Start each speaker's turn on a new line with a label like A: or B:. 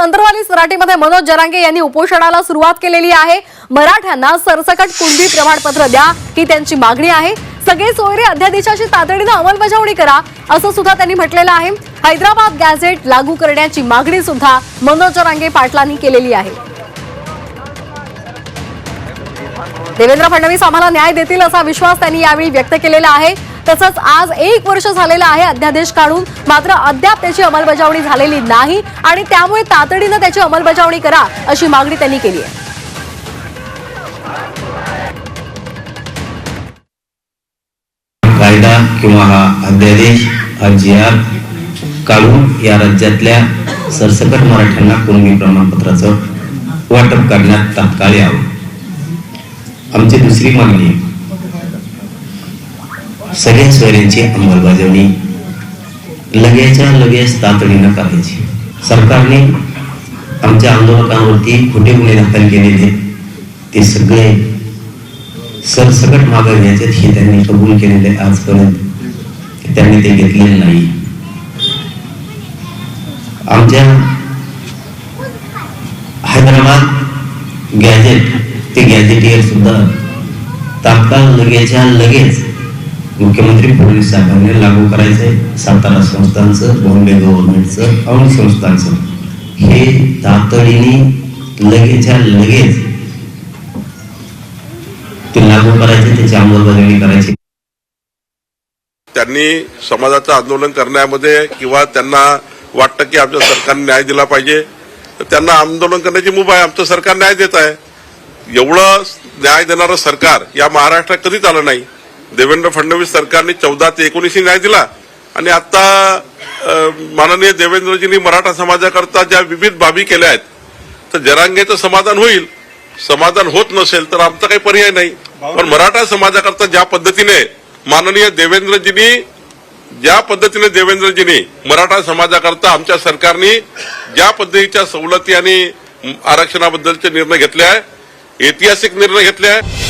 A: अंतरवाली सराटीमध्ये मनोज जरांगे यांनी उपोषणाला सुरुवात केलेली आहे. मराठ्यांना सरसकट कुणबी प्रमाणपत्र द्या ही त्यांची मागणी आहे. सगळे सोयरे अध्यादेशाची तातडीनं अंमलबजावणी करा असं सुद्धा त्यांनी म्हटलेलं आहे. हैदराबाद गॅझेट लागू करण्याची मागणी सुद्धा मनोज जरांगे पाटलांनी केलेली आहे. देवेंद्र फडणवीस आम्हाला न्याय देतील असा विश्वास त्यांनी यावेळी व्यक्त केलेला आहे. तसंच आज एक वर्ष झालेलं आहे अध्यादेश काढून. मात्र अद्याप त्याची अंमलबजावणी झालेली नाही आणि त्यामुळे तातडीनं त्याची अंमलबजावणी करा अशी मागणी त्यांनी केली आहे.
B: कायदा किंवा हा अध्यादेश हा जी आर काढून या राज्यातल्या सरसकट मराठ्यांना कुणबी प्रमाणपत्राचं वाटप करण्यात तात्काळ यावं. आमची दुसरी मागणी आहे. सगळ्या सोयऱ्यांची अंमलबजावणी लगेच्या लगेच तातडीनं करायची सरकारने आमच्या आंदोलकांवरती खोटे गुन्हे दाखल केलेले ते सगळे सरसकट मागे घ्यायचे हे त्यांनी कबूल केलेले आजपर्यंत त्यांनी ते घेतलेले नाही. आमच्या हैदराबाद गॅजेट ते गॅजेटियर सुद्धा तात्काळ लगेच्या लगेच मुख्यमंत्री पोलीस साहेबांनी लागू करायचं आहे सातारा संस्थांचं बॉम्बे गव्हर्नमेंटचं आणि संस्थांचं. हे तातडीने लगेचच्या लगेच ते लागू करायचे त्याची अंमलबजावणी करायची.
C: त्यांनी समाजाचं आंदोलन करण्यामध्ये किंवा त्यांना वाटतं की आमच्या सरकारने न्याय दिला पाहिजे तर त्यांना आंदोलन करण्याची मुभा आहे. आमचं सरकार न्याय देत आहे. एवढं न्याय देणारं सरकार या महाराष्ट्रात कधीच आलं नाही. देवेंद्र फडणवीस सरकारने चौदा ते एकोणीसही न्याय दिला. आणि आता माननीय देवेंद्रजींनी मराठा समाजाकरता ज्या विविध बाबी केल्या आहेत तर जरांगेचं समाधान होईल. समाधान होत नसेल तर आमचा काही पर्याय नाही. पण मराठा समाजाकरता ज्या पद्धतीने माननीय देवेंद्रजींनी ज्या पद्धतीने देवेंद्रजींनी मराठा समाजाकरता आमच्या सरकारने ज्या पद्धतीच्या सवलती आणि आरक्षणाबद्दलचे निर्णय घेतले आहे ऐतिहासिक निर्णय घेतले आहे